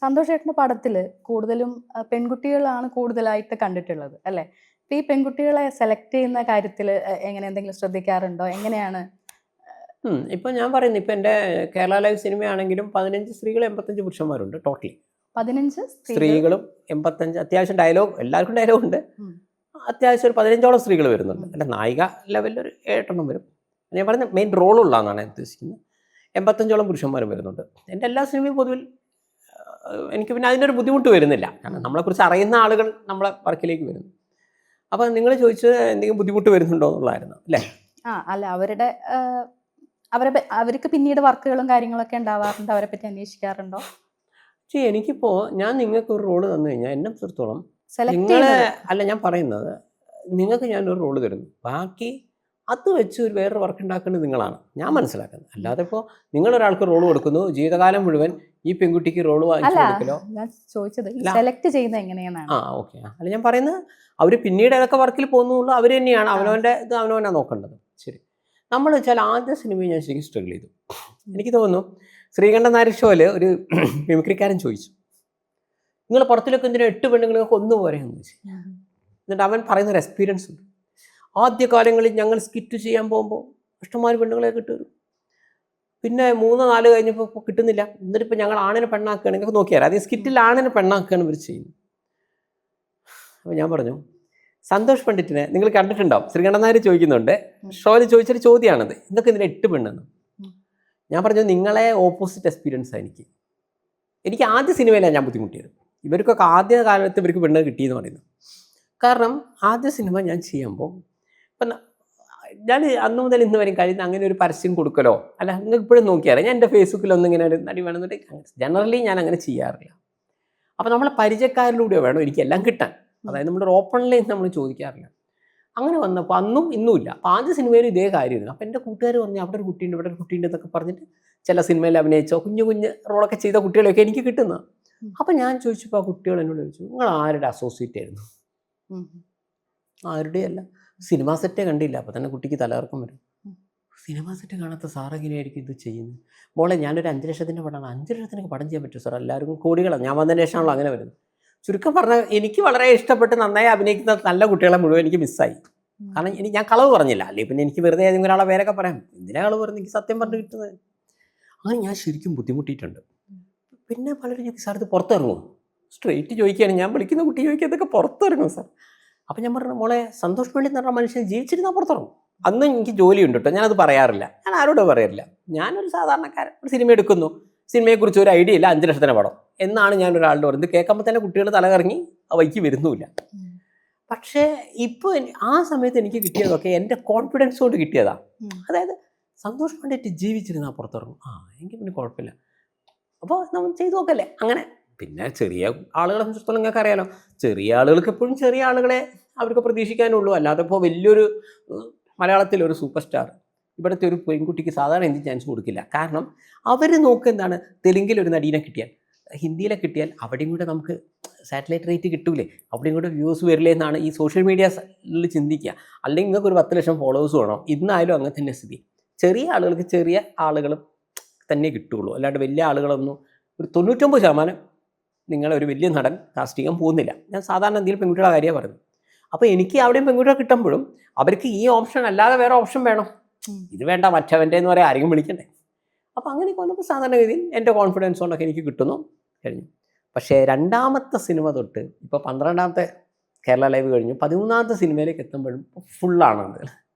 സന്തോഷ് ചേട്ടന്റെ പടത്തിൽ കൂടുതലും പെൺകുട്ടികളാണ് കൂടുതലായിട്ട് കണ്ടിട്ടുള്ളത് അല്ലേ? അപ്പൊ ഈ പെൺകുട്ടികളെ സെലക്ട് ചെയ്യുന്ന കാര്യത്തിൽ എങ്ങനെ എന്തെങ്കിലും ശ്രദ്ധിക്കാറുണ്ടോ? എങ്ങനെയാണ് ഇപ്പം ഞാൻ പറയുന്നു ഇപ്പൊ എന്റെ കേരള ലൈവ് സിനിമയാണെങ്കിലും പതിനഞ്ച് സ്ത്രീകൾ എൺപത്തഞ്ച് പുരുഷന്മാരുണ്ട് ടോട്ടലി. പതിനഞ്ച് സ്ത്രീകളും എൺപത്തഞ്ച് അത്യാവശ്യം ഡയലോഗ് എല്ലാവർക്കും ഡയലോഗ് ഉണ്ട്. അത്യാവശ്യം ഒരു പതിനഞ്ചോളം സ്ത്രീകൾ വരുന്നുണ്ട്. അല്ല നായിക ലെവലിൽ ഒരു ഏട്ടെണ്ണം വരും. ഞാൻ പറയുന്നത് മെയിൻ റോളുള്ളതാണ് ഞാൻ ഉദ്ദേശിക്കുന്നത്. എൺപത്തഞ്ചോളം പുരുഷന്മാരും വരുന്നുണ്ട്. എന്റെ എല്ലാ സിനിമയും പൊതുവിൽ എനിക്ക് പിന്നെ അതിനൊരു ബുദ്ധിമുട്ട് വരുന്നില്ല. കാരണം നമ്മളെക്കുറിച്ച് അറിയുന്ന ആളുകൾ നമ്മളെ വർക്കിലേക്ക് വരുന്നു. അപ്പോൾ നിങ്ങൾ ചോദിച്ചത് എന്തെങ്കിലും ബുദ്ധിമുട്ട് വരുന്നുണ്ടോ എന്നുള്ളതായിരുന്നു അല്ലേ? ആ അല്ല അവരുടെ അവരെ അവർക്ക് പിന്നീട് വർക്കുകളും കാര്യങ്ങളൊക്കെ ഉണ്ടാവാറുണ്ട് അവരെ പറ്റി അന്വേഷിക്കാറുണ്ടോ? ചേ എനിക്കിപ്പോൾ ഞാൻ നിങ്ങൾക്ക് ഒരു റോൾ തന്നു കഴിഞ്ഞാൽ എന്നെ സംബന്ധിച്ചിടത്തോളം നിങ്ങൾ അല്ല ഞാൻ പറയുന്നത് നിങ്ങൾക്ക് ഞാനൊരു റോൾ തരുന്നു. ബാക്കി അത് വെച്ച് ഒരു വേറൊരു വർക്ക് ഉണ്ടാക്കേണ്ടത് നിങ്ങളാണ്. ഞാൻ മനസ്സിലാക്കുന്നത്. അല്ലാതെ ഇപ്പോൾ നിങ്ങളൊരാൾക്ക് റോൾ കൊടുക്കുന്നു ജീവിതകാലം മുഴുവൻ ഈ പെൺകുട്ടിക്ക് റോൾ വാങ്ങിച്ചു കൊടുക്കലോ? ഞാൻ ചോദിച്ചത്. സെലക്ട് ചെയ്യുന്നത് എങ്ങനെയാണ് ആ ഓക്കെ അല്ല ഞാൻ പറയുന്നത് അവർ പിന്നീട് ഏതൊക്കെ വർക്കിൽ പോകുന്നുള്ളൂ അവർ തന്നെയാണ്. അവനവന്റെ ഇത് അവനവനാണ് നോക്കേണ്ടത്. ശരി. നമ്മൾ വെച്ചാൽ ആദ്യ സിനിമയിൽ ഞാൻ ശരിക്കും സ്ട്രഗിൾ ചെയ്തു. എനിക്ക് തോന്നുന്നു ശ്രീകണ്ഠൻ നായർ ഷോയിൽ ഒരു മിമിക്രിക്കാരൻ ചോദിച്ചു. നിങ്ങൾ പുറത്തിലൊക്കെ എന്തിനാ എട്ട് പെണ്ണുങ്ങൾക്ക് ഒന്ന് പോരെ എന്ന് ചോദിച്ചു. എന്നിട്ട് അവൻ പറയുന്ന ഒരു എക്സ്പീരിയൻസ് ഉണ്ട്. ആദ്യ കാലങ്ങളിൽ ഞങ്ങൾ സ്കിറ്റ് ചെയ്യാൻ പോകുമ്പോൾ ഇഷ്ടംമാതിരി പെണ്ണുങ്ങളെ കിട്ടും പിന്നെ മൂന്ന് നാല് കഴിഞ്ഞപ്പോൾ ഇപ്പോൾ കിട്ടുന്നില്ല. എന്നിട്ട് ഇപ്പോൾ ഞങ്ങൾ ആണിനെ പെണ്ണാക്കുകയാണ്. നിങ്ങൾക്ക് നോക്കിയാൽ ആദ്യം സ്കിറ്റിൽ ആണിനെ പെണ്ണാക്കുകയാണ് ഇവർ ചെയ്യുന്നത്. അപ്പോൾ ഞാൻ പറഞ്ഞു സന്തോഷ് പണ്ഡിറ്റിനെ നിങ്ങൾ കണ്ടിട്ടുണ്ടാവും. ശ്രീകണ്ഠൻ നായർ ചോദിക്കുന്നുണ്ട്. ഷോയിൽ ചോദിച്ചൊരു ചോദ്യമാണത്. ഇതൊക്കെ ഇതിന് എട്ട് പെണ്ണെന്ന്. ഞാൻ പറഞ്ഞു നിങ്ങളെ ഓപ്പോസിറ്റ് എക്സ്പീരിയൻസ് എനിക്ക്. എനിക്ക് ആദ്യ സിനിമയിലാണ് ഞാൻ ബുദ്ധിമുട്ടിയത്. ഇവർക്കൊക്കെ ആദ്യ കാലത്ത് ഇവർക്ക് പെണ്ണ് കിട്ടിയെന്ന് പറയുന്നു കാരണം ആദ്യ സിനിമ ഞാൻ ചെയ്യുമ്പോൾ ഇപ്പം ഞാൻ അന്ന് മുതൽ ഇന്ന് വരെയും കഴിയുന്ന അങ്ങനെ ഒരു പരസ്യം കൊടുക്കലോ? അല്ല നിങ്ങൾക്ക് ഇപ്പോഴും നോക്കിയാൽ ഞാൻ എന്റെ ഫേസ്ബുക്കിലൊന്നും ഇങ്ങനെ ഒരു നടി വേണമെന്നുണ്ടെങ്കിൽ ജനറലി ഞാൻ അങ്ങനെ ചെയ്യാറില്ല. അപ്പോൾ നമ്മളെ പരിചയക്കാരിലൂടെ വേണം എനിക്ക് എല്ലാം കിട്ടാൻ? അതായത് നമ്മുടെ ഓപ്പൺ ലൈൻ നമ്മൾ ചോദിക്കാറില്ല. അങ്ങനെ വന്നപ്പോൾ അന്നും ഇന്നുമില്ല അപ്പോൾ ആദ്യ സിനിമയിൽ ഇതേ കാര്യമായിരുന്നു. അപ്പോൾ എന്റെ കൂട്ടുകാർ പറഞ്ഞു അവിടെ ഒരു കുട്ടിയുണ്ട് ഇവിടെ ഒരു കുട്ടിയുണ്ട് എന്നൊക്കെ പറഞ്ഞിട്ട് ചില സിനിമയിൽ അഭിനയിച്ചോ കുഞ്ഞു കുഞ്ഞ് റോളൊക്കെ ചെയ്ത കുട്ടികളെയൊക്കെ എനിക്ക് കിട്ടുന്നത് അപ്പം അപ്പോൾ ഞാൻ ചോദിച്ചപ്പോൾ ആ കുട്ടികൾ എന്നോട് ചോദിച്ചു നിങ്ങൾ ആരുടെ അസോസിയേറ്റ് ആയിരുന്നു. ആരുടെയല്ല. സിനിമാ സെറ്റേ കണ്ടില്ല. അപ്പോൾ തന്നെ കുട്ടിക്ക് തലകറക്കം വരും. സിനിമ സെറ്റ് കാണാത്ത സാറെങ്ങനെയായിരിക്കും ഇത് ചെയ്യുന്നത്? മോളെ ഞാനൊരു അഞ്ച് ലക്ഷത്തിന്റെ പടമാണ്. അഞ്ച് ലക്ഷത്തിനൊക്കെ പടം ചെയ്യാൻ പറ്റും സാർ? എല്ലാവർക്കും കോടികളാണ് ഞാൻ വന്നതിന് ശേഷമാണല്ലോ അങ്ങനെ വരുന്നത്. ചുരുക്കം പറഞ്ഞാൽ എനിക്ക് വളരെ ഇഷ്ടപ്പെട്ട് നന്നായി അഭിനയിക്കുന്ന നല്ല കുട്ടികളെ മുഴുവൻ എനിക്ക് മിസ്സായി. കാരണം ഇനി ഞാൻ കളവ് പറഞ്ഞില്ല. അല്ലെങ്കിൽ പിന്നെ എനിക്ക് വെറുതെ ഏതെങ്കിലും ഒരാളെ പേരൊക്കെ പറയാം. എന്തിനാ കളവ് പറഞ്ഞു എനിക്ക് സത്യം പറഞ്ഞു കിട്ടുന്നത്. അങ്ങനെ ഞാൻ ശരിക്കും ബുദ്ധിമുട്ടിയിട്ടുണ്ട്. പിന്നെ പലരും ചോദിക്കും സാർ ഇത് പുറത്തിറങ്ങും സ്ട്രെയിറ്റ് ചോദിക്കുകയാണ്. ഞാൻ വിളിക്കുന്ന കുട്ടി ചോദിക്കുക ഇതൊക്കെ പുറത്തിറങ്ങും സാർ? അപ്പം ഞാൻ പറഞ്ഞു മോളെ സന്തോഷ് വേണ്ടി എന്ന് പറഞ്ഞ മനുഷ്യൻ ജീവിച്ചിരുന്നാൽ പുറത്തിറങ്ങും. അന്ന് എനിക്ക് ജോലിയുണ്ട് കേട്ടോ ഞാനത് പറയാറില്ല. ഞാൻ ആരോടും പറയാറില്ല. ഞാനൊരു സാധാരണക്കാരൻ. ഒരു സിനിമ എടുക്കുന്നു. സിനിമയെക്കുറിച്ച് ഒരു ഐഡിയ ഇല്ല. അഞ്ച് ലക്ഷത്തിന് പടം. എന്നാണ് ഞാൻ ഒരാളുടെ പറയുന്നത് കേൾക്കുമ്പോൾ തന്നെ കുട്ടികൾ തലകറങ്ങി ആ വഴിക്ക് വരുന്നുമില്ല. പക്ഷേ ഇപ്പോൾ ആ സമയത്ത് എനിക്ക് കിട്ടിയതൊക്കെ എന്റെ കോൺഫിഡൻസ് കൊണ്ട് കിട്ടിയതാ. അതായത് സന്തോഷ് പണ്ഡിറ്റ് ജീവിച്ചിരുന്നാൽ പുറത്തിറങ്ങും. ആ എനിക്ക് പിന്നെ കുഴപ്പമില്ല. അപ്പോൾ നമ്മൾ ചെയ്തു നോക്കല്ലേ? അങ്ങനെ പിന്നെ ചെറിയ ആളുകളെ സംബന്ധിച്ചിടത്തോളം നിങ്ങൾക്ക് അറിയാലോ. ചെറിയ ആളുകൾക്ക് എപ്പോഴും ചെറിയ ആളുകളെ അവർക്ക് പ്രതീക്ഷിക്കാനുള്ളൂ. അല്ലാതെ ഇപ്പോൾ വലിയൊരു മലയാളത്തിലെ ഒരു സൂപ്പർ സ്റ്റാർ ഇവിടുത്തെ ഒരു പെൺകുട്ടിക്ക് സാധാരണ എന്ത് ചാൻസ് കൊടുക്കില്ല. കാരണം അവർ നോക്കുക എന്താണ് തെലുങ്കിൽ ഒരു നടീനെ കിട്ടിയാൽ ഹിന്ദിയിലെ കിട്ടിയാൽ അവിടെയും കൂടെ നമുക്ക് സാറ്റലൈറ്റ് റേറ്റ് കിട്ടൂലേ. അവിടെയും കൂടെ വ്യൂസ് വരില്ലേ എന്നാണ് ഈ സോഷ്യൽ മീഡിയയിൽ ചിന്തിക്കുക. അല്ലെങ്കിൽ നിങ്ങൾക്ക് ഒരു പത്ത് ലക്ഷം ഫോളോവേഴ്സ് വേണം? ഇന്നായാലും അങ്ങനെ തന്നെ സ്ഥിതി. ചെറിയ ആളുകൾക്ക് ചെറിയ ആളുകളും തന്നെ കിട്ടുകയുള്ളൂ. അല്ലാണ്ട് വലിയ ആളുകളൊന്നും ഒരു തൊണ്ണൂറ്റൊമ്പത് ശതമാനം നിങ്ങളെ ഒരു വലിയ നടൻ കാസ്റ്റ് ചെയ്യാൻ പോകുന്നില്ല. ഞാൻ സാധാരണ എന്തെങ്കിലും പെൺകുട്ടികളുടെ കാര്യമാണ് പറയുന്നത്. അപ്പോൾ എനിക്ക് അവിടെയും പെൺകുട്ടികളെ കിട്ടുമ്പോഴും അവർക്ക് ഈ ഓപ്ഷൻ അല്ലാതെ വേറെ ഓപ്ഷൻ വേണം. ഇത് വേണ്ട മറ്റവന്റെ എന്ന് പറയാൻ ആരെങ്കിലും വിളിക്കണ്ടേ? അപ്പോൾ അങ്ങനെയൊക്കെ വന്നപ്പോൾ സാധാരണഗതിയിൽ എന്റെ കോൺഫിഡൻസ് കൊണ്ടൊക്കെ എനിക്ക് കിട്ടുന്നു കഴിഞ്ഞു. പക്ഷേ രണ്ടാമത്തെ സിനിമ തൊട്ട് ഇപ്പോൾ പന്ത്രണ്ടാമത്തെ കേരള ലൈവ് കഴിഞ്ഞു പതിമൂന്നാമത്തെ സിനിമയിലേക്ക് എത്തുമ്പോഴും ഫുള്ളാണ്